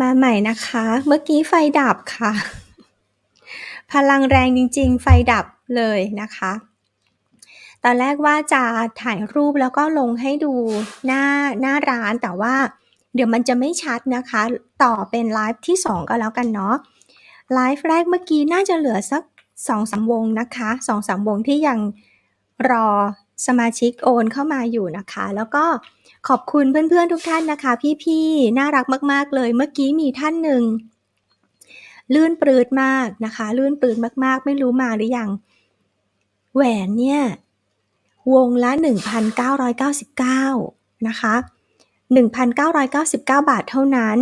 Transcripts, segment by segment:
มาใหม่นะคะ เมื่อกี้ไฟดับค่ะ พลังแรงจริง ๆ ไฟดับเลยนะคะ ตอนแรกว่าจะถ่ายรูปแล้วก็ลงให้ดูหน้าหน้าร้านแต่ว่าเดี๋ยวมันจะไม่ชัดนะคะ ต่อเป็นไลฟ์ที่ 2 ก็แล้วกันเนาะไลฟ์แรกเมื่อกี้น่าจะเหลือสัก2อสวงนะคะ2อสวงที่ยังรอ สมาชิกโอนเข้ามาอยู่นะคะ แล้วก็ขอบคุณเพื่อนๆทุกท่านนะคะ พี่ๆน่ารักมาก ๆ เลย เมื่อกี้มีท่านหนึ่งลื่นปลืดมากนะคะ ลื่นปลืดมากๆ ไม่รู้มาหรือยัง แหวนเนี่ย วงละ 1,999 นะคะ 1,999 บาทเท่านั้น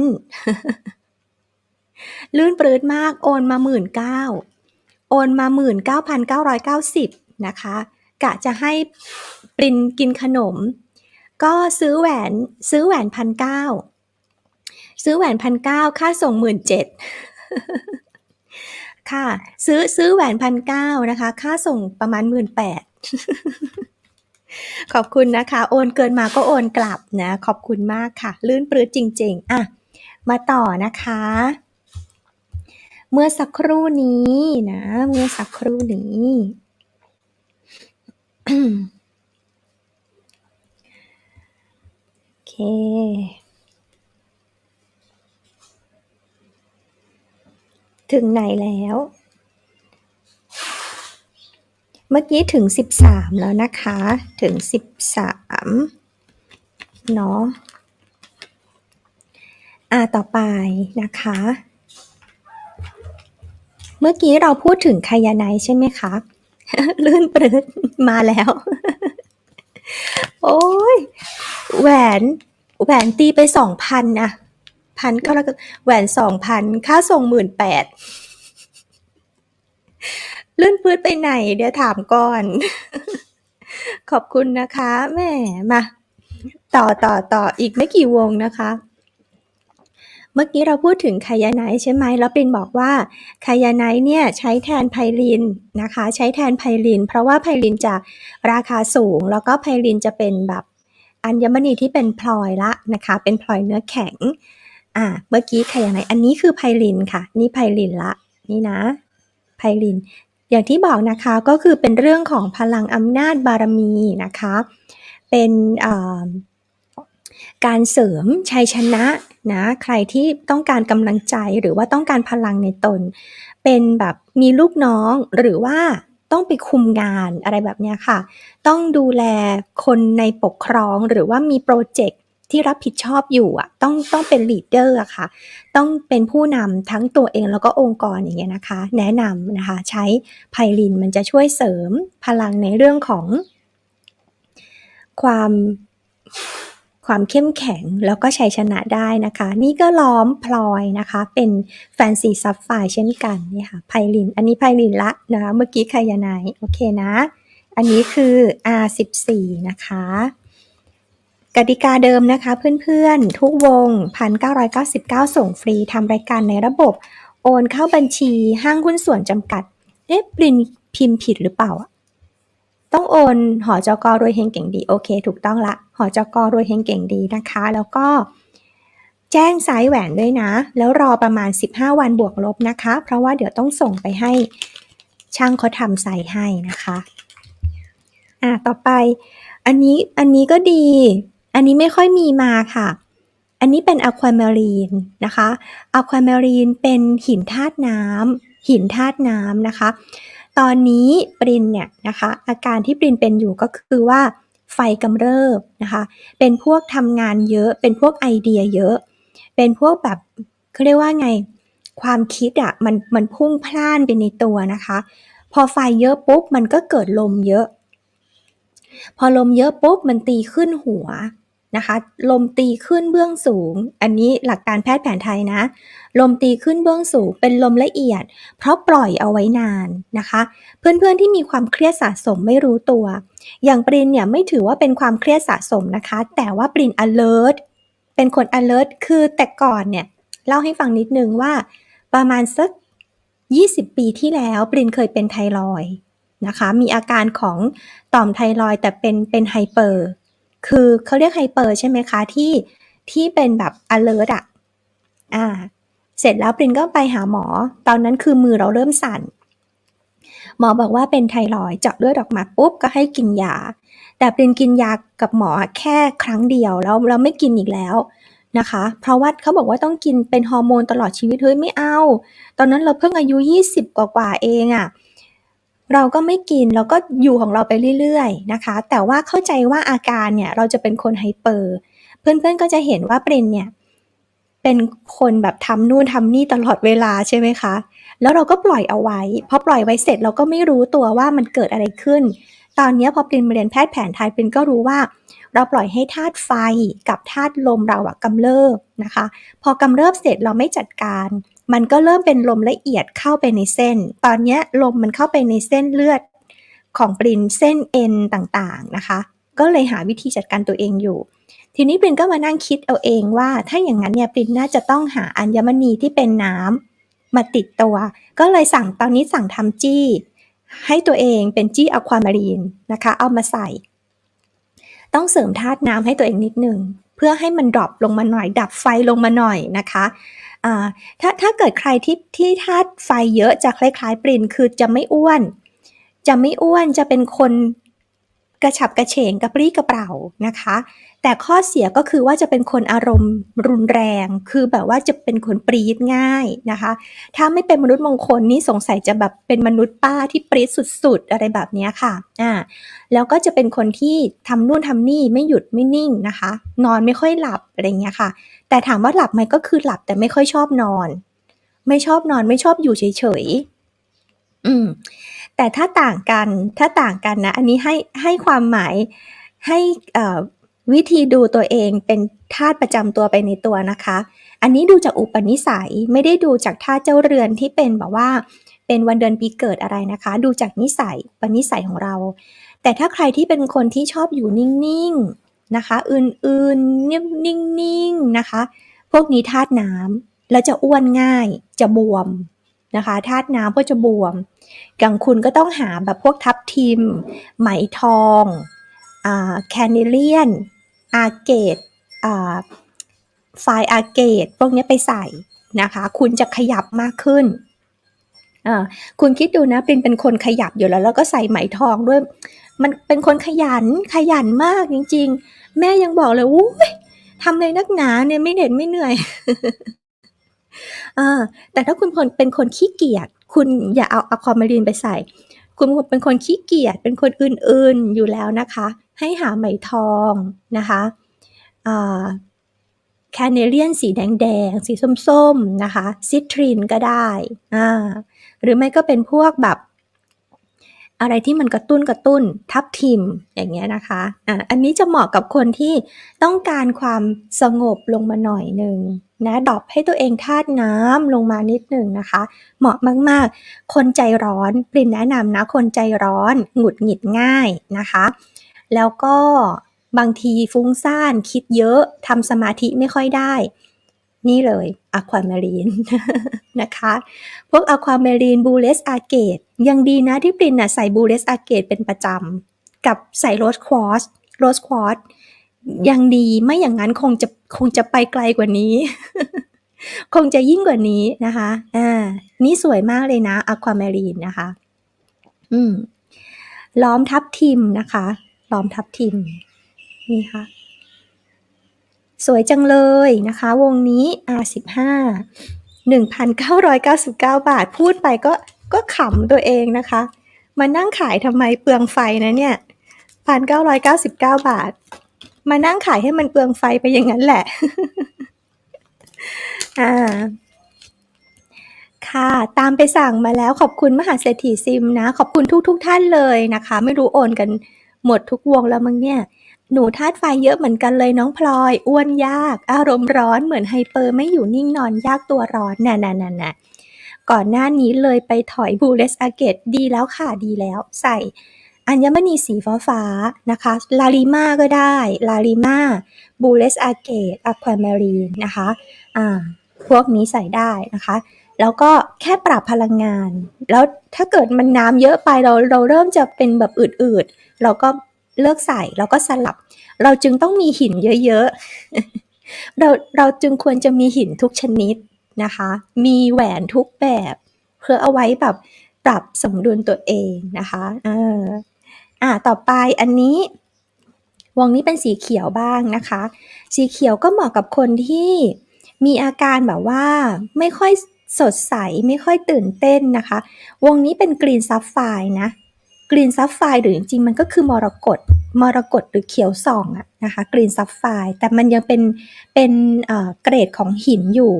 ลื่นปลืดมากโอนมา 19,000โอนมา 19,990 นะคะ กะจะให้ปรินกินขนม ก็ซื้อแหวนซื้อแหวนพันเก้าซื้อแหวนพันเก้าค่าส่งหมื่นเจ็ดค่ะซื้อซื้อแหวนพันเก้านะคะ ค่าส่งประมาณหมื่นแปดขอบคุณนะคะ โอนเกินมาก็โอนกลับนะ ขอบคุณมากค่ะ ลื่นปลื้ดจริง ๆ อะ มาต่อนะคะ เมื่อสักครู่นี้นะ เมื่อสักครู่นี้ โอเค ถึงไหนแล้ว เมื่อกี้ถึง13แล้วนะคะ ถึง13เนาะอ่าต่อไปนะคะ เมื่อกี้เราพูดถึงไคยาไนใช่ไหมคะ ลื่นปรืดมาแล้ว โอ้ยแหวนแหวนตีไปสองพันอะพันก็แล้วแหวนสองพันค่าส่งหมื่นแปดลื่นพื้นไปไหน เดี๋ยวถามก่อน ขอบคุณนะคะแม่มา ต่อต่อต่ออีกไม่กี่วงนะคะ เมื่อกี้เราพูดถึงไคยาไนใช่ไหมแล้วปินบอกว่าไคยาไนเนี่ยใช้แทนไพลินนะคะ ใช้แทนไพลิน เพราะว่าไพลินจะราคาสูง แล้วก็ไพลินจะเป็นแบบอัญมณีที่เป็นพลอยละนะคะ เป็นพลอยเนื้อแข็งอ่าเมื่อกี้ไคยาไนอันนี้คือไพลินค่ะ นี่ไพลินละนี่นะไพลิน อย่างที่บอกนะคะก็คือเป็นเรื่องของพลังอำนาจบารมีนะคะ เป็น การเสริมชัยชนะนะใครที่ต้องการกำลังใจหรือว่าต้องการพลังในตน เป็นแบบมีลูกน้องหรือว่าต้องไปคุมงานอะไรแบบนี้ค่ะ ต้องดูแลคนในปกครองหรือว่ามีโปรเจกต์ที่รับผิดชอบอยู่อะต้องต้องเป็นลีดเดอร์อะค่ะ ต้องเป็นผู้นำทั้งตัวเองแล้วก็องค์กรอย่างเงี้ยนะคะ แนะนำนะคะใช้ไพลินมันจะช่วยเสริมพลังในเรื่องของความ ความเข้มแข็งแล้วก็ชัยชนะได้นะคะ นี่ก็ล้อมพลอยนะคะ เป็นแฟนซีซับไฟเช่นกันนี่ค่ะไพลิน อันนี้ไพลินละนะเมื่อกี้คายานายโอเคนะ อันนี้คือ R14 นะคะกติกาเดิมนะคะเพื่อนๆ ทุกวง 1,999 ส่งฟรีทำรายการในระบบ โอนเข้าบัญชีห้างหุ้นส่วนจำกัด เอ๊ะปรินพิมพ์ผิดหรือเปล่า ต้องโอนหอจอกอรวยเฮงเก่งดี โอเค ถูกต้องละ หอจกรวยเฮงเก่งดีนะคะ แล้วก็แจ้งไซส์แหวนด้วยนะ แล้วรอประมาณ 15 วันบวกลบนะคะ เพราะว่าเดี๋ยวต้องส่งไปให้ช่างเขาทำไซส์ให้นะคะอ่าต่อไป อันนี้อันนี้ก็ดี อันนี้ไม่ค่อยมีมาค่ะ อันนี้เป็นอะควาเมรีนนะคะอะควาเมรีนเป็นหินธาตุน้ำหินธาตุน้ำนะคะ ตอนนี้ปรินเนี่ยนะคะ อาการที่ปรินเป็นอยู่ก็คือว่า ไฟกำเริบนะคะ เป็นพวกทำงานเยอะ เป็นพวกไอเดียเยอะ เป็นพวกแบบเขาเรียกว่าไง ความคิดอะ่ะมันมันพุ่งพล่านไปในตัวนะคะ พอไฟเยอะปุ๊บมันก็เกิดลมเยอะ พอลมเยอะปุ๊บมันตีขึ้นหัว นะคะ ลมตีขึ้นเบื้องสูง อันนี้หลักการแพทย์แผนไทยนะ ลมตีขึ้นเบื้องสูง เป็นลมละเอียด เพราะปล่อยเอาไว้นานนะคะ เพื่อนๆที่มีความเครียดสะสมไม่รู้ตัว อย่างปรินเนี่ยไม่ถือว่าเป็นความเครียดสะสมนะคะ แต่ว่าปริน alert เป็นคน alert คือแต่ก่อนเนี่ยเล่าให้ฟังนิดนึงว่า ประมาณสัก 20 ปีที่แล้วปรินเคยเป็นไทรอยนะคะ มีอาการของต่อมไทรอยแต่เป็นเป็นไฮเปอร์ คือเขาเรียกไฮเปอร์ใช่ไหมคะ ที่ที่เป็นแบบ alert อะอ่า เสร็จแล้วปรินก็ไปหาหมอ ตอนนั้นคือมือเราเริ่มสั่น หมอบอกว่าเป็นไทรอยเจาะเลือดออกมาปุ๊บก็ให้กินยา แต่ปรินกินยากับหมอแค่ครั้งเดียวแล้วเราไม่กินอีกแล้วนะคะ เพราะว่าเขาบอกว่าต้องกินเป็นฮอร์โมนตลอดชีวิตเฮ้ยไม่เอา ตอนนั้นเราเพิ่งอายุ 20 กว่าๆเองอะ่ะ เราก็ไม่กินเราก็อยู่ของเราไปเรื่อยๆนะคะ แต่ว่าเข้าใจว่าอาการเนี่ยเราจะเป็นคนไฮเปอร์เพื่อนๆก็จะเห็นว่าเปรินเนี่ยเป็นคนแบบทำนู่นทำนี่ตลอดเวลาใช่ไหมคะ แล้วเราก็ปล่อยเอาไว้พอปล่อยไว้เสร็จเราก็ไม่รู้ตัวว่ามันเกิดอะไรขึ้น ตอนนี้พอเปรินมาเรียนแพทย์แผนไทยเปรินก็รู้ว่า เราปล่อยให้ธาตุไฟกับธาตุลมเราอะกำเริบนะคะ พอกำเริบเสร็จเราไม่จัดการ มันก็เริ่มเป็นลมละเอียดเข้าไปในเส้น ตอนนี้ลมมันเข้าไปในเส้นเลือดของปรินเส้นเอ็นต่างๆนะคะ ก็เลยหาวิธีจัดการตัวเองอยู่ ทีนี้ปรินก็มานั่งคิดเอาเองว่า ถ้าอย่างนั้นเนี่ยปรินน่าจะต้องหาอัญมณีที่เป็นน้ำมาติดตัว ก็เลยสั่งตอนนี้สั่งทำจี้ ให้ตัวเองเป็นจี้อะความารีนนะคะ เอามาใส่ ต้องเสริมธาตุน้ำให้ตัวเองนิดนึงเพื่อให้มันดรอปลงมาหน่อย ดับไฟลงมาหน่อยนะคะ อ่าถ้าถ้าเกิดใครที่ที่ธาตุไฟเยอะจะคล้ายๆปรินคือจะไม่อ้วน จะไม่อ้วนจะเป็นคนกระฉับกระเฉงกระปรี้กระเปร่านะคะ แต่ข้อเสียก็คือว่าจะเป็นคนอารมณ์รุนแรง คือแบบว่าจะเป็นคนปรีดง่ายนะคะ ถ้าไม่เป็นมนุษย์มงคลนี่สงสัยจะแบบเป็นมนุษย์ป้าที่ปรีดสุดๆ อะไรแบบนี้ค่ะอ่าแล้วก็จะเป็นคนที่ทำนู่นทำนี่ไม่หยุดไม่นิ่งนะคะ นอนไม่ค่อยหลับอะไรเงี้ยค่ะ แต่ถามว่าหลับไหมก็คือหลับแต่ไม่ค่อยชอบนอน ไม่ชอบนอนไม่ชอบอยู่เฉยๆอืมแต่ถ้าต่างกันถ้าต่างกันนะ อันนี้ให้ให้ความหมายให้เอ่อ วิธีดูตัวเองเป็นธาตุประจำตัวไปในตัวนะคะ อันนี้ดูจากอุปนิสัยไม่ได้ดูจากธาตุเจ้าเรือนที่เป็นแบบว่า เป็นวันเดือนปีเกิดอะไรนะคะ ดูจากนิสัยปนิสัยของเรา แต่ถ้าใครที่เป็นคนที่ชอบอยู่นิ่งๆนะคะ อื่นๆเงียนิ่งๆนะคะ พวกนี้ธาตุน้ำแล้วจะอ้วนง่ายจะบวมนะคะธาตุน้ำก็จะบวมอย่างคุณก็ต้องหาแบบพวกทับทิม ไหมทองอแคเนเลียน อาเกตอ่าไฟอาเกตพวกนี้ไปใส่นะคะ คุณจะขยับมากขึ้นอ่าคุณคิดดูนะเป็นเป็นคนขยับอยู่แล้ว แล้วก็ใส่ไหมทองด้วย มันเป็นคนขยันขยันมากจริง ๆ แม่ยังบอกเลยอุ้ยทำเลยนักหนาเนี่ยไม่เหน็ดไม่เหนื่อยอ่าแต่ถ้าคุณเป็นคนขี้เกียจคุณอย่าเอาอะความารีนไปใส่ คุณเป็นคนขี้เกียจเป็นคนอื่นๆอยู่แล้วนะคะ ให้หาไหมทองนะคะแคเนเลียนสีแดงๆ สีส้มๆนะคะซิตรินก็ได้อ่าหรือไม่ก็เป็นพวกแบบ อะไรที่มันกระตุ้นกระตุ้นทับทิมอย่างเงี้ยนะคะอ่าอันนี้จะเหมาะกับคนที่ต้องการความสงบลงมาหน่อยหนึ่ง นะดรอปให้ตัวเองธาตุน้ำลงมานิดหนึ่งนะคะ เหมาะมากๆ คนใจร้อนปรินแนะนำนะคนใจร้อนหงุดหงิดง่ายนะคะ แล้วก็บางทีฟุ้งซ่านคิดเยอะทำสมาธิไม่ค่อยได้ นี่เลยอะความารีนนะคะ พวกอะความารีนบูเลสอาเกตยังดีนะที่ปรินนะใส่บูเลสอาเกตเป็นประจำกับใส่โรสควอสโรสควอส ยังดีไม่อย่างนั้นคงจะคงจะไปไกลกว่านี้ คงจะยิ่งกว่านี้นะคะอ่านี่สวยมากเลยนะอะความรีนนะคะ อืมล้อมทับทิมนะคะ ล้อมทับทิม นี่ค่ะ สวยจังเลยนะคะ วงนี้ R15 1,999บาท พูดไปก็ก็ขำตัวเองนะคะ มานั่งขายทำไมเปลืองไฟนะเนี่ย1,999บาท มานั่งขายให้มันเปลืองไฟไปอย่างนั้นแหละ อ่า ค่ะ ตามไปสั่งมาแล้วขอบคุณมหาเศรษฐีซิมนะ ขอบคุณทุกทุกท่านเลยนะคะ ไม่รู้โอนกันหมดทุกวงแล้วมั้งเนี่ย หนูธาตุไฟเยอะเหมือนกันเลยน้องพลอย อ้วนยาก อารมณ์ร้อนเหมือนไฮเปอร์ไม่อยู่นิ่งนอนยากตัวร้อนน่ะน่ะน่ะน่ะก่อนหน้านี้เลยไปถอยบูเลสอาเกตดีแล้วค่ะดีแล้วใส่ อัญมณีสีฟ้าฟ้านะคะ ลาลิมาก็ได้ ลาลิมาบูเลสอาเกตอะความารีนนะคะอ่าพวกนี้ใส่ได้นะคะ แล้วก็แค่ปรับพลังงาน แล้วถ้าเกิดมันน้ำเยอะไปเราเราเริ่มจะเป็นแบบอืดๆ เราก็เลิกใส่แล้วก็สลับ เราจึงต้องมีหินเยอะเราเราจึงควรจะมีหินทุกชนิดนะคะ มีแหวนทุกแบบ เพื่อเอาไว้แบบปรับสมดุลตัวเองนะคะเออ อ่าต่อไปอันนี้วงนี้เป็นสีเขียวบ้างนะคะ สีเขียวก็เหมาะกับคนที่มีอาการแบบว่าไม่ค่อยสดใสไม่ค่อยตื่นเต้นนะคะ วงนี้เป็นกรีนซับไฟนะกรีนซับไฟหรือจริงๆ มันก็คือมรกตมรกตหรือเขียวส่องอะนะคะกรีนซับไฟแต่มันยังเป็นเป็นเอ่อเกรดของหินอยู่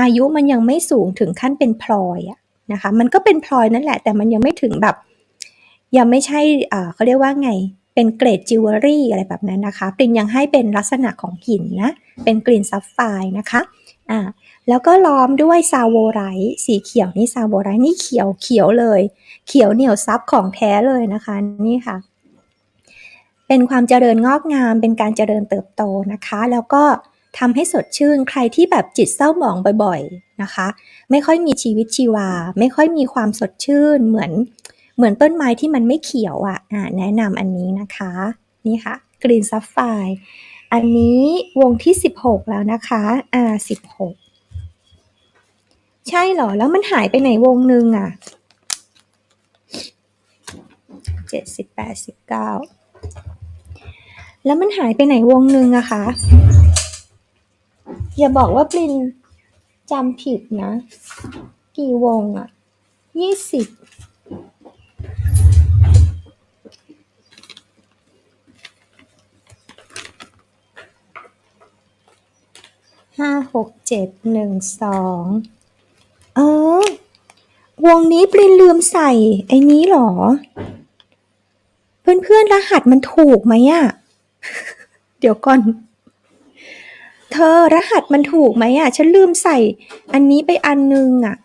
อายุมันยังไม่สูงถึงขั้นเป็นพลอยอะนะคะ มันก็เป็นพลอยนั่นแหละ แต่มันยังไม่ถึงแบบ ยังไม่ใช่เขาเรียกว่าไงเป็นเกรดจิวเวลรี่อะไรแบบนั้นนะคะปรินยังให้เป็นลักษณะของหินนะเป็นกรีนซับไฟนะคะอ่าแล้วก็ล้อมด้วยซาโวไรสีเขียวนี่ซาโวไรนี่เขียวเขียวเลย เขียวเหนียวซับของแท้เลยนะคะนี่ค่ะ เป็นความเจริญงอกงามเป็นการเจริญเติบโตนะคะ แล้วก็ทำให้สดชื่นใครที่แบบจิตเศร้าหมองบ่อย ๆนะคะ ไม่ค่อยมีชีวิตชีวา ไม่ค่อยมีความสดชื่นเหมือน เหมือนต้นไม้ที่มันไม่เขียวอะ่ะแนะนำอันนี้นะคะ นี่ค่ะกรีนซัฟไฟอันนี้วงที่ 16 แล้วนะคะอ่า16 ใช่เหรอ แล้วมันหายไปไหนวงหนึ่งอะ่ะเจ็ดสิบแปดสิบเก้าแล้วมันหายไปไหนวงหนึ่งอะคะ อย่าบอกว่าปรินจำผิดนะ กี่วงอะยี่สิบ ห้าหกเจ็ดหนึ่งสองเออ วงนี้ปรินลืมใส่ ไอ้นี้หรอ เพื่อนๆรหัสมันถูกไหมอะเดี๋ยวก่อน เธอรหัสมันถูกไหมอะฉันลืมใส่ อันนี้ไปอันนึงอะ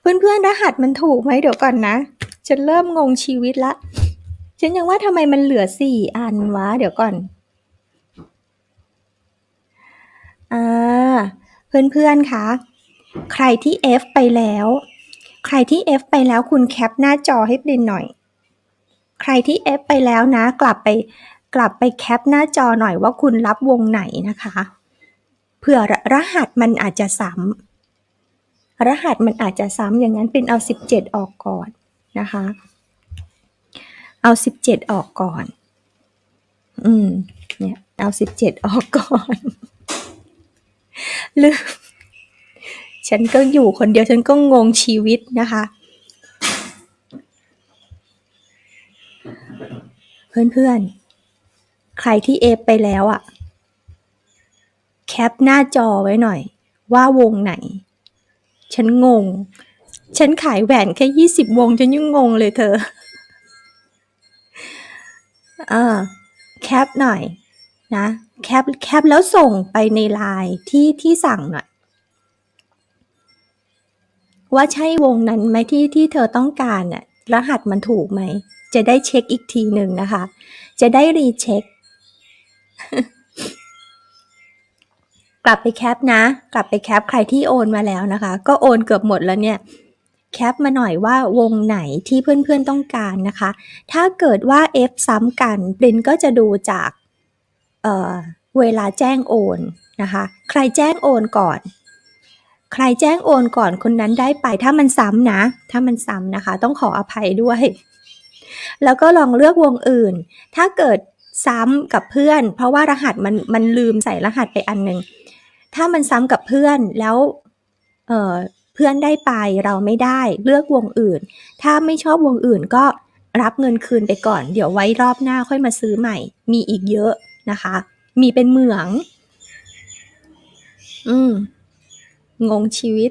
เพื่อนๆรหัสมันถูกไหมเดี๋ยวก่อนนะ ฉันเริ่มงงชีวิตละ ฉันยังว่าทำไมมันเหลือสี่อันวะ เดี๋ยวก่อน อ่า เพื่อนๆคะใครที่ F ไปแล้ว ใครที่ F ไปแล้วคุณแคปหน้าจอให้ปรินหน่อย ใครที่ F ไปแล้วนะ กลับไปกลับไปแคปหน้าจอหน่อยว่าคุณรับวงไหนนะคะเผื่อรหัสมันอาจจะซ้ำรหัสมันอาจจะซ้ำอย่างนั้นเป็นเอา 17 ออกก่อนนะคะ เอา17ออกก่อน อืม เนี่ย เอา17ออกก่อนลืม ฉันก็อยู่คนเดียวฉันก็งงชีวิตนะคะ เพื่อนๆ ใครที่เอฟไปแล้วอะ่ะ แคปหน้าจอไว้หน่อย ว่าวงไหน ฉันงง ฉันขายแหวนแค่ยี่สิบวง ฉันยังงงเลยเธอ เอ่าแคปหน่อยนะแคปแคปแล้วส่งไปในไลน์ที่ที่สั่งหน่อย ว่าใช่วงนั้นไหมที่ที่เธอต้องการน่ะรหัสมันถูกไหม จะได้เช็คอีกทีหนึ่งนะคะ จะได้รีเช็ค กลับไปแคปนะ กลับไปแคปใครที่โอนมาแล้วนะคะ ก็โอนเกือบหมดแล้วเนี่ย แคปมาหน่อยว่าวงไหนที่เพื่อนๆต้องการนะคะ ถ้าเกิดว่า F ซ้ำกันปรินก็จะดูจากเเวลาแจ้งโอนนะคะ ใครแจ้งโอนก่อน ใครแจ้งโอนก่อนคนนั้นได้ไป ถ้ามันซ้ำนะ ถ้ามันซ้ำนะคะ ต้องขออภัยด้วย แล้วก็ลองเลือกวงอื่น ถ้าเกิดซ้ำกับเพื่อน เพราะว่ารหัสมันมันลืมใส่รหัสไปอันหนึ่งถ้ามันซ้ำกับเพื่อนแล้วเเพื่อนได้ไปเราไม่ได้เลือกวงอื่น ถ้าไม่ชอบวงอื่นก็รับเงินคืนไปก่อน เดี๋ยวไว้รอบหน้าค่อยมาซื้อใหม่ มีอีกเยอะนะคะ มีเป็นเหมือง อืม งงชีวิต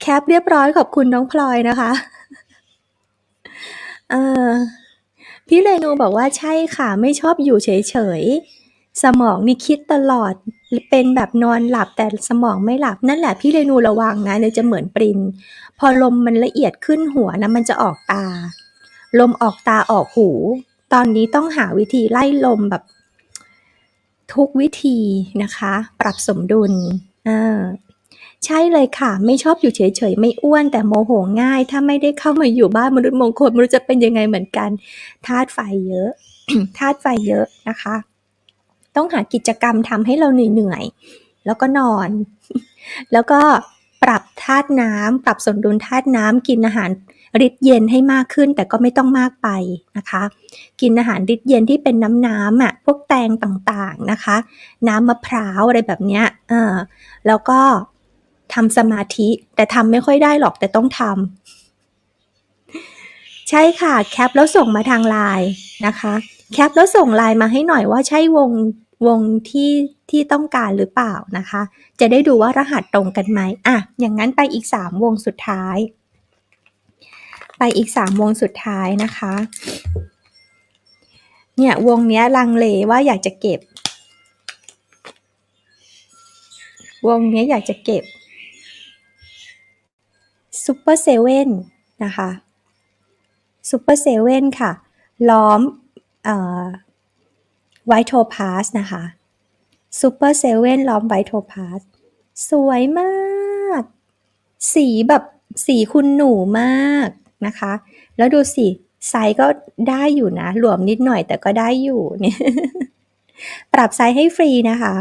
แคปเรียบร้อยขอบคุณน้องพลอยนะคะเออพี่เรนูบอกว่าใช่ค่ะ ไม่ชอบอยู่เฉยๆ สมองนี่คิดตลอด เป็นแบบนอนหลับแต่สมองไม่หลับนั่นแหละพี่เรนูระวังนะเดี๋ยวจะเหมือนปริน พอลมมันละเอียดขึ้นหัวนะมันจะออกตา ลมออกตาออกหู ตอนนี้ต้องหาวิธีไล่ลมแบบทุกวิธีนะคะ ปรับสมดุลอ่าใช่เลยค่ะ ไม่ชอบอยู่เฉยๆ ไม่อ้วนแต่โมโหง่าย ถ้าไม่ได้เข้ามาอยู่บ้านมนุษย์มงคลไม่รู้จะเป็นยังไงเหมือนกันธาตุไฟเยอะธาตุไฟเยอะนะคะ ต้องหากิจกรรมทำให้เราเหนื่อยๆ แล้วก็นอน แล้วก็ปรับธาตุน้ำปรับสมดุลธาตุน้ำกินอาหารฤทธิ์เย็นให้มากขึ้นแต่ก็ไม่ต้องมากไปนะคะ กินอาหารฤทธิ์เย็นที่เป็นน้ำน้ำอะพวกแตงต่างๆนะคะ น้ำมะพร้าวอะไรแบบเนี้ยเออแล้วก็ทำสมาธิแต่ทำไม่ค่อยได้หรอกแต่ต้องทำใช่ค่ะ แคปแล้วส่งมาทางไลน์นะคะ แคปแล้วส่งไลน์มาให้หน่อยว่าใช่วง วงที่ที่ต้องการหรือเปล่านะคะ จะได้ดูว่ารหัสตรงกันไหมอะอย่างนั้นไปอีก 3 วงสุดท้าย ไปอีก 3 วงสุดท้ายนะคะ เนี่ยวงเนี้ยลังเลว่าอยากจะเก็บ วงเนี้ยอยากจะเก็บซูเปอร์เซเว่นนะคะซูเปอร์เซเว่นค่ะ ล้อม ไวท์โทพาสนะคะซูเปอร์เซเว่นล้อมไวท์โทพาสสวยมาก สีแบบสีคุณหนูมากนะคะ แล้วดูสิ ไซส์ก็ได้อยู่นะ หลวมนิดหน่อยแต่ก็ได้อยู่เนี่ยปรับไซส์ให้ฟรีนะคะ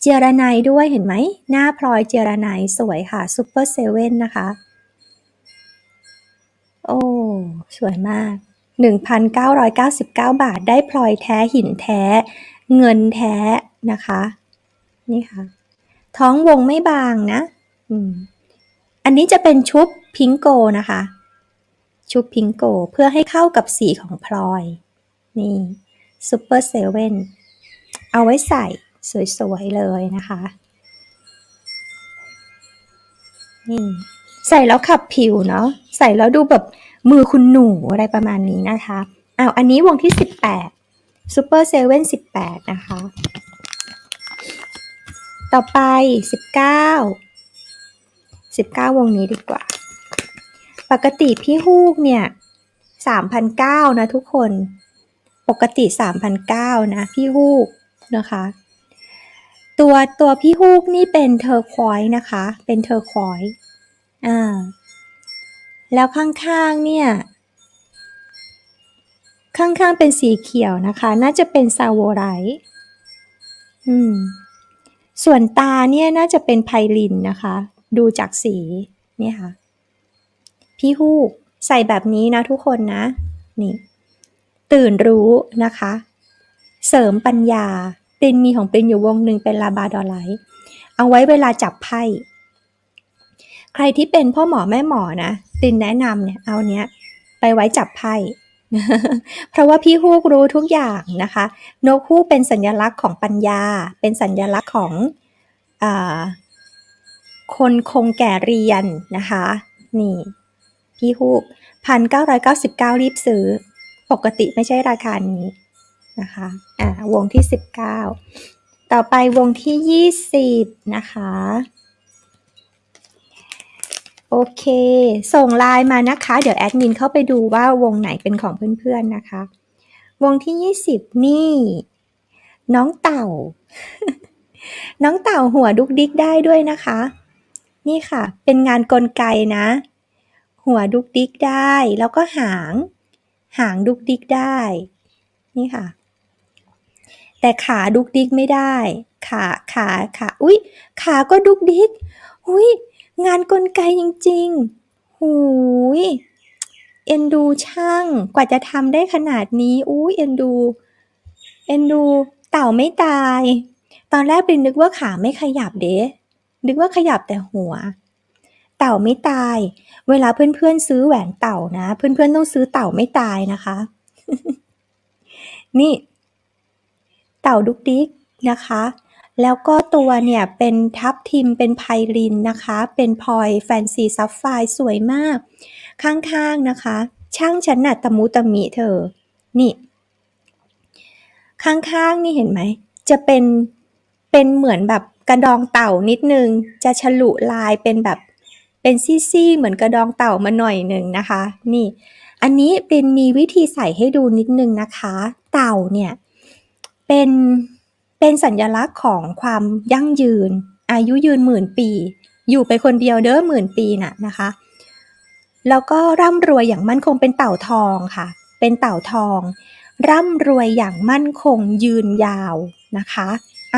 เจรไนด้วยเห็นไหม หน้าพลอยเจรไนสวยค่ะซูเปอร์เซเว่นนะคะ โอ้ สวยมาก 1,999 บาท ได้พลอยแท้หินแท้ เงินแท้นะคะ นี่ค่ะ ท้องวงไม่บางนะอันนี้จะเป็นชุบพิงโกนะคะ ชุบพิงโกเพื่อให้เข้ากับสีของพลอย นี่ซูเปอร์เซเว่นเอาไว้ใส่สวยๆเลยนะคะนี่ใส่แล้วขับผิวเนาะใส่แล้วดูแบบ มือคุณหนูอะไรประมาณนี้นะคะอ้าวอันนี้วงที่ 18 Super 7 18 นะคะ ต่อไป 19 19 วงนี้ดีกว่า ปกติพี่ฮูกเนี่ย3,900นะทุกคน ปกติ3,900นะพี่ฮูกนะคะ ตัวตัวพี่ฮูกนี่เป็นเทอร์ควอยนะคะ เป็นเทอร์ควอยอ่า แล้วข้างๆเนี่ย ข้างๆเป็นสีเขียวนะคะ น่าจะเป็นซาโวไรต์อืม ส่วนตาเนี่ยน่าจะเป็นไพลินนะคะ ดูจากสีเนี่ยค่ะ พี่ฮูกใส่แบบนี้นะทุกคนนะ นี่ ตื่นรู้นะคะ เสริมปัญญาปรินมีของปรินอยู่วงหนึ่งเป็นลาบาดอไลท์เอาไว้เวลาจับไพ่ ใครที่เป็นพ่อหมอแม่หมอนะปรินแนะนำเนี่ยเอาเนี้ยไปไว้จับไพ่เพราะว่าพี่ฮูกรู้ทุกอย่างนะคะ นกฮูกเป็นสัญลักษณ์ของปัญญา เป็นสัญลักษณ์ของอคนคงแก่เรียนนะคะ นี่ พี่ฮูกพันเก้าร้อยเก้าสิบเก้ารีบซื้อ ปกติไม่ใช่ราคานี้นะคะอ่าวงที่สิบเก้าต่อไปวงที่ยี่สิบนะคะ โอเค ส่งไลน์มานะคะ เดี๋ยวแอดมินเข้าไปดูว่าวงไหนเป็นของเพื่อนๆนะคะ วงที่ 20 นี่ น้องเต่า น้องเต่าหัวดุกดิกได้ด้วยนะคะ นี่ค่ะ เป็นงานกลไกนะ หัวดุกดิกได้ แล้วก็หาง หางดุกดิกได้ นี่ค่ะ แต่ขาดุกดิกไม่ได้ ขาขาขาอุ๊ย ขาก็ดุกดิก อุ๊ย งานกลไกจริงๆ หูย เอ็นดูช่าง กว่าจะทำได้ขนาดนี้อุ้ยเอ็นดู เอ็นดูเต่าไม่ตาย ตอนแรกเป็นนึกว่าขาไม่ขยับเด้นึกว่าขยับแต่หัว เต่าไม่ตาย เวลาเพื่อนๆซื้อแหวนเต่านะ เพื่อนๆต้องซื้อเต่าไม่ตายนะคะ นี่ เต่าดุกดิกนะคะ แล้วก็ตัวเนี่ยเป็นทับทิมเป็นไพลินนะคะ เป็นพลอยแฟนซีซับไฟสวยมาก ข้างๆนะคะ ช่างฉันน่ะตะมุตะมิเธอ นี่ ข้างๆนี่เห็นไหม จะเป็นเป็นเหมือนแบบกระดองเต่านิดนึง จะฉลุลายเป็นแบบเป็นซี่ๆเหมือนกระดองเต่ามาหน่อยหนึ่งนะคะ นี่ อันนี้เป็นมีวิธีใส่ให้ดูนิดนึงนะคะ เต่าเนี่ย เป็น เป็นสัญลักษณ์ของความยั่งยืน อายุยืนหมื่นปี อยู่ไปคนเดียวเด้อหมื่นปีน่ะนะคะ แล้วก็ร่ำรวยอย่างมั่นคงเป็นเต่าทองค่ะ เป็นเต่าทอง ร่ำรวยอย่างมั่นคงยืนยาวนะคะ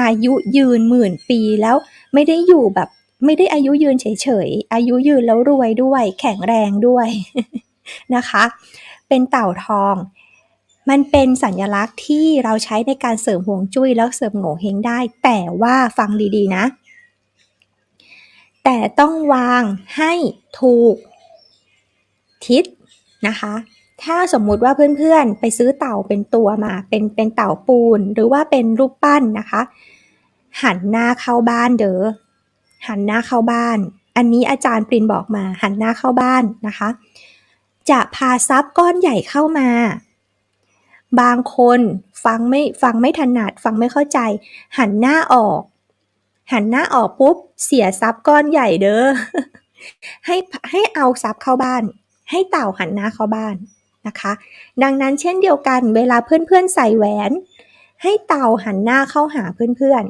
อายุยืนหมื่นปีแล้วไม่ได้อยู่แบบไม่ได้อายุยืนเฉยๆ อายุยืนแล้วรวยด้วย แข็งแรงด้วยนะคะ เป็นเต่าทอง มันเป็นสัญลักษณ์ที่เราใช้ในการเสริมห่วงจุ้ยแล้วเสริมโง่เฮงได้ แต่ว่าฟังดีๆนะ แต่ต้องวางให้ถูกทิศนะคะ ถ้าสมมุติว่าเพื่อนๆ ไปซื้อเต่าเป็นตัวมา เป็นเป็นเต่าปูนหรือว่าเป็นรูปปั้นนะคะ หันหน้าเข้าบ้านเด้อหันหน้าเข้าบ้าน อันนี้อาจารย์ปรินบอกมาหันหน้าเข้าบ้านนะคะ จะพาทรัพย์ก้อนใหญ่เข้ามา บางคนฟังไม่ฟังไม่ถนัดฟังไม่เข้าใจ หันหน้าออก หันหน้าออกปุ๊บ เสียทรัพย์ก้อนใหญ่เด้อให้ให้เอาทรัพย์เข้าบ้าน ให้เต่าหันหน้าเข้าบ้านนะคะ ดังนั้นเช่นเดียวกัน เวลาเพื่อนๆใส่แหวน ให้เต่าหันหน้าเข้าหาเพื่อน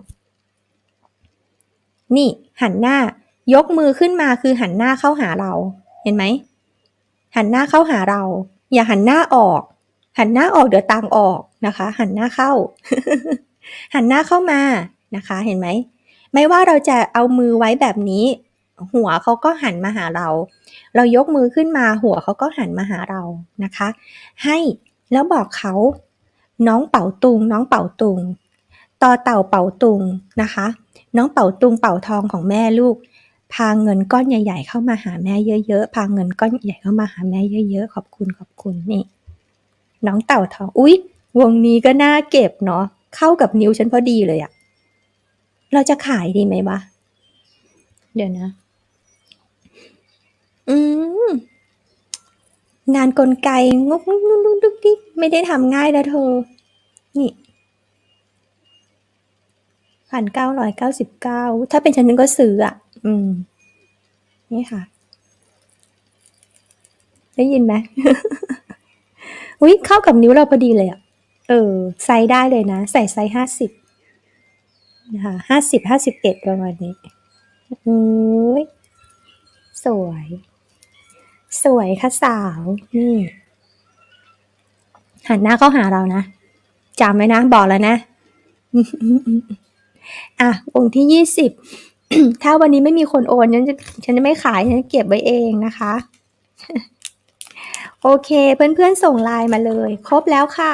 ๆ นี่หันหน้ายกมือขึ้นมาคือหันหน้าเข้าหาเรา เห็นไหมหันหน้าเข้าหาเรา อย่าหันหน้าออก หันหน้าออกเดี๋ยวตังออกนะคะ หันหน้าเข้า หันหน้าเข้ามานะคะ เห็นไหม ไม่ว่าเราจะเอามือไว้แบบนี้ หัวเขาก็หันมาหาเรา เรายกมือขึ้นมาหัวเขาก็หันมาหาเรานะคะ ให้แล้วบอกเขาน้องเป่าตุง น้องเป่าตุงต่อเต่าเป่าตุงนะคะ น้องเป่าตุงเป่าทองของแม่ลูก พาเงินก้อนใหญ่ ๆ เข้ามาหาแม่เยอะๆ พาเงินก้อนใหญ่เข้ามาหาแม่เยอะๆ ขอบคุณขอบคุณนี่ น้องเต่าทอง อุ๊ย วงนี้ก็น่าเก็บเนาะ เข้ากับนิ้วฉันพอดีเลยอะเราจะขายดีไหมวะ เดี๋ยวนะ อืม งานกลไกงกงกงกดุกดิกไม่ได้ทำง่ายนะเธอ นี่พันเก้าร้อยเก้าสิบเก้า ถ้าเป็นฉันนึงก็ซื้ออะ อืม นี่ค่ะ ได้ยินไหม อุ้ยเข้ากับนิ้วเราพอดีเลยอะเออไซส์ได้เลยนะ ใส่ไซส์ห้าสิบนะคะห้าสิบห้าสิบเอ็ดประมาณนี้อุ้ยสวย สวยค่ะสาวนี่หันหน้าเข้าหาเรานะจำไว้นะ บอกแล้วนะ อะ องค์ที่ยี่สิบถ้าวันนี้ไม่มีคนโอนฉันจะฉันจะไม่ขาย ฉันเก็บไว้เองนะคะ โอเคเพื่อนๆส่งไลน์มาเลย ครบแล้วค่ะ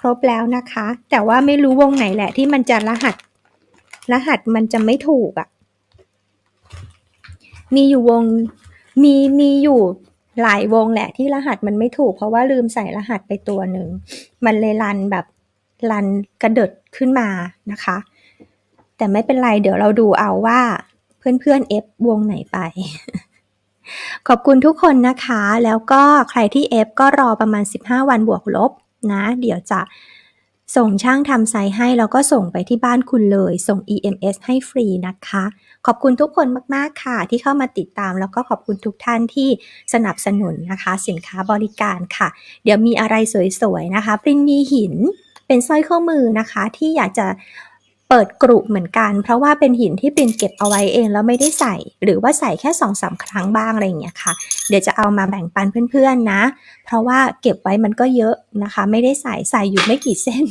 ครบแล้วนะคะ แต่ว่าไม่รู้วงไหนแหละที่มันจะรหัส รหัสมันจะไม่ถูกอะ่ะ มีอยู่วงมีมีอยู่หลายวงแหละที่รหัสมันไม่ถูก เพราะว่าลืมใส่รหัสไปตัวหนึ่ง มันเลยรันแบบรันกระเดิดขึ้นมานะคะ แต่ไม่เป็นไรเดี๋ยวเราดูเอาว่าเพื่อนๆเอฟวงไหนไป ขอบคุณทุกคนนะคะ แล้วก็ใครที่เอฟก็รอประมาณ 15 วันบวกลบนะ เดี๋ยวจะส่งช่างทำไซส์ให้แล้วก็ส่งไปที่บ้านคุณเลย ส่ง EMS ให้ฟรีนะคะ ขอบคุณทุกคนมาก ๆ ค่ะ ที่เข้ามาติดตาม แล้วก็ขอบคุณทุกท่านที่สนับสนุนนะคะ สินค้าบริการค่ะ เดี๋ยวมีอะไรสวย ๆ นะคะปรินมีหินเป็นสร้อยข้อมือนะคะที่อยากจะ เปิดกรุเหมือนกัน เพราะว่าเป็นหินที่ปินเก็บเอาไว้เองแล้วไม่ได้ใส่ หรือว่าใส่แค่สองสาครั้งบ้างอะไรอย่างเงี้ยค่ะ เดี๋ยวจะเอามาแบ่งปันเพื่อนๆนะ เพราะว่าเก็บไว้มันก็เยอะนะคะ ไม่ได้ใส่ใส่อยู่ไม่กี่เส้น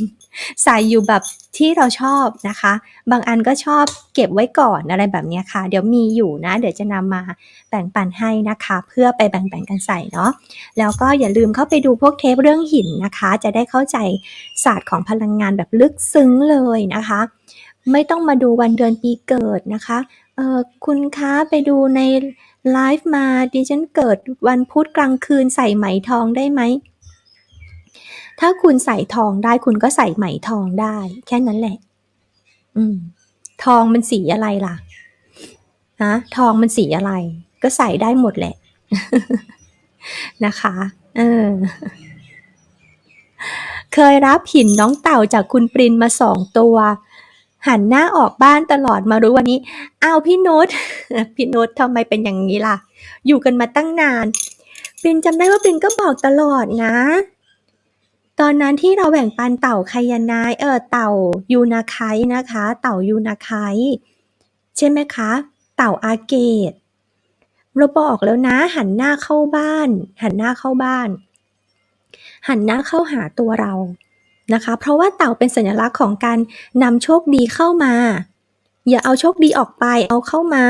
ใส่อยู่แบบ ที่เราชอบนะคะ บางอันก็ชอบเก็บไว้ก่อนอะไรแบบนี้ค่ะ เดี๋ยวมีอยู่นะ เดี๋ยวจะนำมาแบ่งปันให้นะคะ เพื่อไปแบ่งๆกันใส่เนาะ แล้วก็อย่าลืมเข้าไปดูพวกเทปเรื่องหินนะคะ จะได้เข้าใจศาสตร์ของพลังงานแบบลึกซึ้งเลยนะคะ ไม่ต้องมาดูวันเดือนปีเกิดนะคะเออคุณคะไปดูในไลฟ์มาดิฉันเกิดวันพุธกลางคืนใส่ไหมทองได้ไหม ถ้าคุณใส่ทองได้คุณก็ใส่ไหมทองได้ แค่นั้นแหละ อืม ทองมันสีอะไรล่ะฮะทองมันสีอะไร ก็ใส่ได้หมดแหละ นะคะ เออ เคยรับหินน้องเต่าจากคุณปรินมาสองตัว หันหน้าออกบ้านตลอดมารู้วันนี้อ้าวพี่โน้ตพี่โน้ตทำไมเป็นอย่างนี้ล่ะ อยู่กันมาตั้งนานปรินจำได้ว่าปรินก็บอกตลอดนะ ตอนนั้นที่เราแบ่งปันเต่าไคยานายเออเต่ายูนาไคนะคะ เต่ายูนาไคใช่ไหมคะ เต่าอาเกตเราบอกแล้วนะ หันหน้าเข้าบ้าน หันหน้าเข้าบ้าน หันหน้าเข้าหาตัวเรานะคะ เพราะว่าเต่าเป็นสัญลักษณ์ของการนำโชคดีเข้ามา อย่าเอาโชคดีออกไปเอาเข้ามา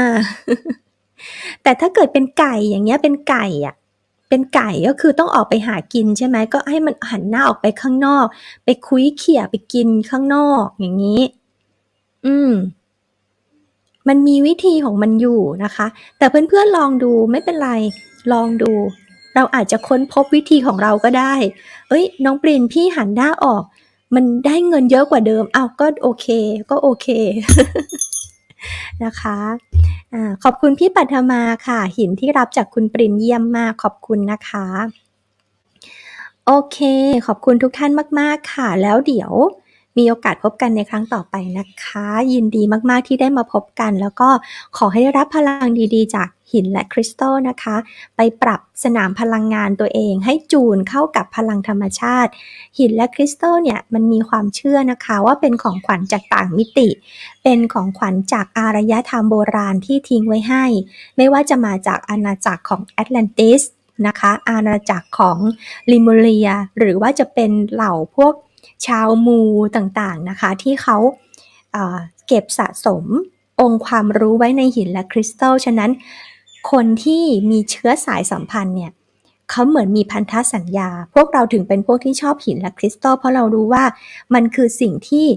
แต่ถ้าเกิดเป็นไก่อย่างเงี้ยเป็นไก่อะ เป็นไก่ก็คือต้องออกไปหากินใช่ไหมก็ให้มันหันหน้าออกไปข้างนอก ไปคุยเขี่ยไปกินข้างนอกอย่างนี้ อืม มันมีวิธีของมันอยู่นะคะ แต่เพื่อนๆลองดูไม่เป็นไร ลองดู เราอาจจะค้นพบวิธีของเราก็ได้ เอ้ย น้องปรินพี่หันหน้าออก มันได้เงินเยอะกว่าเดิม เอ้าก็โอเค ก็โอเค นะคะอะขอบคุณพี่ปัทมาค่ะ หินที่รับจากคุณปรินเยี่ยมมากขอบคุณนะคะ โอเค ขอบคุณทุกท่านมาก ๆ ค่ะ แล้วเดี๋ยว มีโอกาสพบกันในครั้งต่อไปนะคะ ยินดีมากๆที่ได้มาพบกัน แล้วก็ขอให้ได้รับพลังดีๆ จากหินและคริสตัลนะคะ ไปปรับสนามพลังงานตัวเอง ให้จูนเข้ากับพลังธรรมชาติ หินและคริสตัลเนี่ยมันมีความเชื่อนะคะว่าเป็นของขวัญจากต่างมิติ เป็นของขวัญจากอารยธรรมโบราณที่ทิ้งไว้ให้ ไม่ว่าจะมาจากอาณาจักรของแอตแลนติสนะคะอาณาจักรของลิมูเรีย หรือว่าจะเป็นเหล่าพวก ชาวมูต่างๆนะคะ ที่เขาเอ่อเก็บสะสมองค์ความรู้ไว้ในหินและคริสตัล ฉะนั้นคนที่มีเชื้อสายสัมพันธ์เนี่ยเขาเหมือนมีพันธสัญญา พวกเราถึงเป็นพวกที่ชอบหินและคริสตัล เพราะเรารู้ว่ามันคือสิ่งที่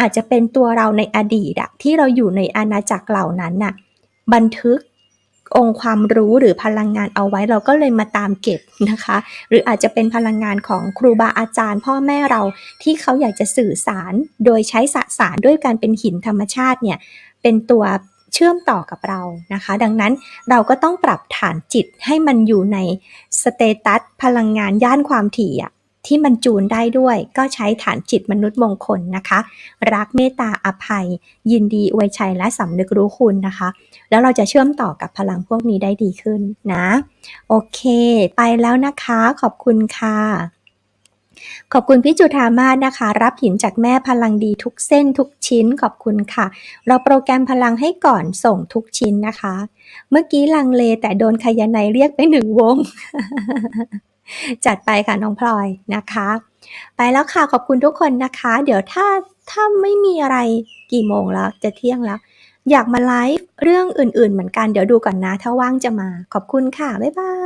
อาจจะเป็นตัวเราในอดีตอะที่เราอยู่ในอาณาจักรเหล่านั้นน่ะบันทึก องค์ความรู้หรือพลังงานเอาไว้เราก็เลยมาตามเก็บนะคะ หรืออาจจะเป็นพลังงานของครูบาอาจารย์ พ่อแม่เราที่เขาอยากจะสื่อสาร โดยใช้สสารด้วยการเป็นหินธรรมชาติเนี่ยเป็นตัวเชื่อมต่อกับเรานะคะ ดังนั้นเราก็ต้องปรับฐานจิตให้มันอยู่ในสเตตัสพลังงานย่านความถี่อะ ที่มันจูนได้ด้วย ก็ใช้ฐานจิตมนุษย์มงคลนะคะ รักเมตตาอภัย ยินดีอวยชัยและสำนึกรู้คุณนะคะ แล้วเราจะเชื่อมต่อกับพลังพวกนี้ได้ดีขึ้นนะ โอเค ไปแล้วนะคะขอบคุณค่ะขอบคุณพี่จุธามาศนะคะ รับหินจากแม่พลังดีทุกเส้นทุกชิ้นขอบคุณค่ะ เราโปรแกรมพลังให้ก่อนส่งทุกชิ้นนะคะ เมื่อกี้ลังเลแต่โดนคายาไนเรียกไปหนึ่งวง จัดไปค่ะน้องพลอยนะคะ ไปแล้วค่ะขอบคุณทุกคนนะคะ เดี๋ยวถ้าถ้าไม่มีอะไรกี่โมงแล้วจะเที่ยงแล้ว อยากมาไลฟ์เรื่องอื่นๆ เหมือนกันเดี๋ยวดูก่อนนะ ถ้าว่างจะมาขอบคุณค่ะ บ๊ายบาย